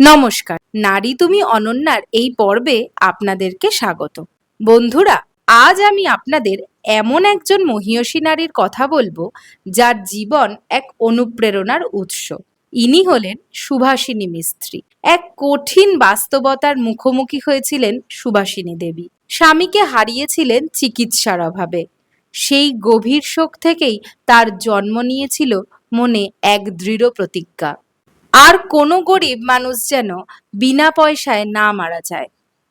নমস্কার। নারী তুমি অনন্যার এই পর্বে আপনাদেরকে স্বাগত। বন্ধুরা, আজ আমি আপনাদের এমন একজন মহিয়সী নারীর কথা বলব, যার জীবন এক অনুপ্রেরণার উৎস। ইনি হলেন সুভাষিনী মিস্ত্রি। এক কঠিন বাস্তবতার মুখোমুখি হয়েছিলেন সুভাষিনী দেবী। স্বামীকে হারিয়েছিলেন চিকিৎসার অভাবে। সেই গভীর শোক থেকেই তার জন্ম নিয়েছিল মনে এক দৃঢ় প্রতিজ্ঞা। আর কোনো গরিব মানুষ যেন বিনা পয়সায় না মারা যায়।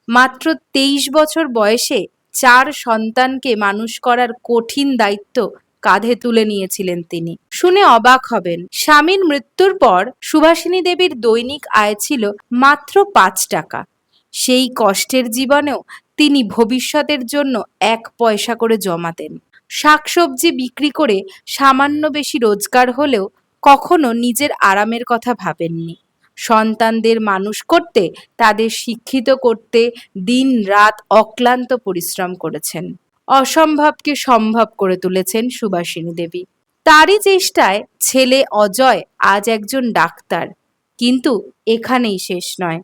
মাত্র তেইশ বছর বয়সে চার সন্তানকে মানুষ করার কঠিন দায়িত্ব কাঁধে তুলে নিয়েছিলেন তিনি। শুনে অবাক হবেন, স্বামীর মৃত্যুর পর সুভাষিনী দেবীর দৈনিক আয় ছিল মাত্র পাঁচ টাকা। সেই কষ্টের জীবনেও তিনি ভবিষ্যতের জন্য এক পয়সা করে জমাতেন। শাকসবজি বিক্রি করে সামান্য বেশি রোজগার হলেও কখনো নিজের আরামের কথা ভাবেননি। সন্তানদের মানুষ করতে, তাদের শিক্ষিত করতে দিন রাত অক্লান্ত পরিশ্রম করেছেন। অসম্ভবকে সম্ভব করে তুলেছেন সুভাষিনী দেবী। তারই চেষ্টায় ছেলে অজয় আজ একজন ডাক্তার, কিন্তু এখানেই শেষ নয়।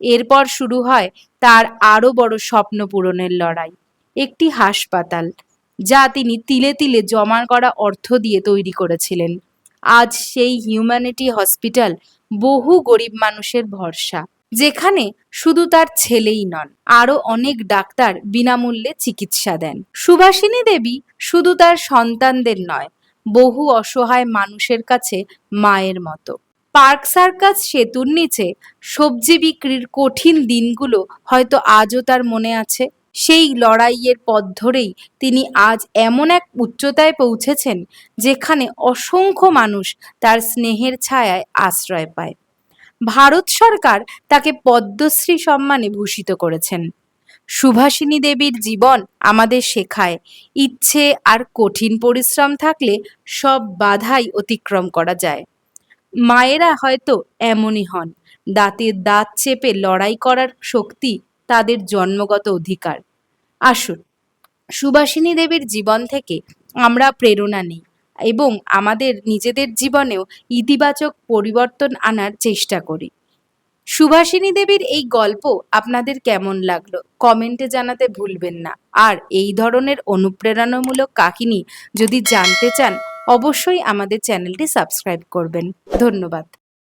এরপর শুরু হয় তার আরও বড় স্বপ্ন পূরণের লড়াই, একটি হাসপাতাল, যা তিনি তিলে তিলে জমা করা অর্থ দিয়ে তৈরি করেছিলেন। আজ সেই হিউম্যানিটি হসপিটাল বহু গরিব মানুষের ভরসা। যেখানে শুধু তার ছেলেই নন আরও অনেক ডাক্তার বিনামূল্যে চিকিৎসা দেন। সুভাষিনী দেবী শুধু তার সন্তানদের নয়, বহু অসহায় মানুষের কাছে মায়ের মতো। পার্ক সার্কাস সেতুর নিচে সবজি বিক্রির কঠিন দিনগুলো হয়তো আজও তার মনে আছে। সেই লড়াইয়ের পথ ধরেই তিনি আজ এমন এক উচ্চতায় পৌঁছেছেন যেখানে অসংখ্য মানুষ তার স্নেহের ছায়ায় আশ্রয় পায়। ভারত সরকার তাকে পদ্মশ্রী সম্মানে ভূষিত করেছেন। সুভাষিনী দেবীর জীবন আমাদের শেখায়, ইচ্ছে আর কঠিন পরিশ্রম থাকলে সব বাধাই অতিক্রম করা যায়। মায়েরা হয়তো এমনই হন, দাঁতের দাঁত চেপে লড়াই করার শক্তি তাদের জন্মগত অধিকার। আসুন, সুভাষিনী দেবীর জীবন থেকে আমরা প্রেরণা নিই এবং আমাদের নিজেদের জীবনেও ইতিবাচক পরিবর্তন আনার চেষ্টা করি। সুভাষিনী দেবীর এই গল্প আপনাদের কেমন লাগল? কমেন্টে জানাতে ভুলবেন না। আর এই ধরনের অনুপ্রেরণামূলক কাহিনী যদি জানতে চান, অবশ্যই আমাদের চ্যানেলটি সাবস্ক্রাইব করবেন। ধন্যবাদ।